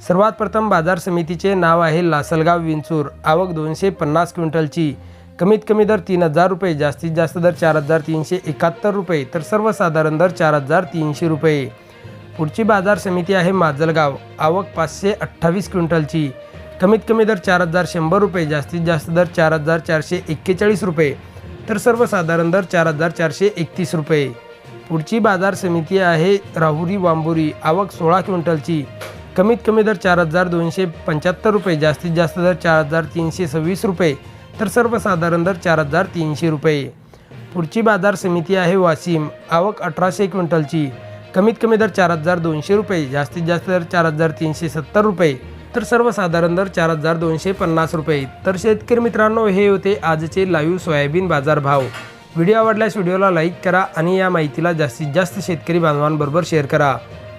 सर्वात प्रथम बाजार समितीचे नाव आहे लासलगाव विंचूर. आवक दोनशे पन्नास क्विंटलची. कमीत कमी दर तीन हजार रुपये जास्तीत जास्त दर चार हजार तीनशे एकाहत्तर रुपये तर सर्वसाधारण दर चार हजार तीनशे रुपये. पुढची बाजार समिती आहे माजलगाव. आवक पाचशे अठ्ठावीस क्विंटलची. कमीत कमी दर चार हजार शंभर रुपये जास्तीत जास्त दर चार हजार चारशे एक्केचाळीस रुपये तर सर्वसाधारण दर चार हजार चारशे एकतीस रुपये. पुढची बाजार समिती आहे राहुरी वांबुरी. आवक सोळा क्विंटलची. कमीत कमी दर चार हजार दोनशे पंच्याहत्तर रुपये जास्तीत जास्त दर चार हजार तीनशे सव्वीस रुपये तर सर्वसाधारण दर चार हजार तीनशे रुपये. पुढची बाजार समिती आहे वाशिम आवक अठराशे क्विंटलची. कमीत कमी दर चार हजार दोनशे रुपये जास्तीत जास्त दर चार हजार तीनशे सत्तर रुपये तर सर्वसाधारण दर चार हजार दोनशे पन्नास रुपये. तर शेतकरी मित्रांनो हे होते आजचे लाईव्ह सोयाबीन बाजार भाव व्हिडिओ आवडल्यास व्हिडिओला लाईक करा आणि या माहितीला जास्तीत जास्त शेतकरी बांधवांबरोबर शेअर करा.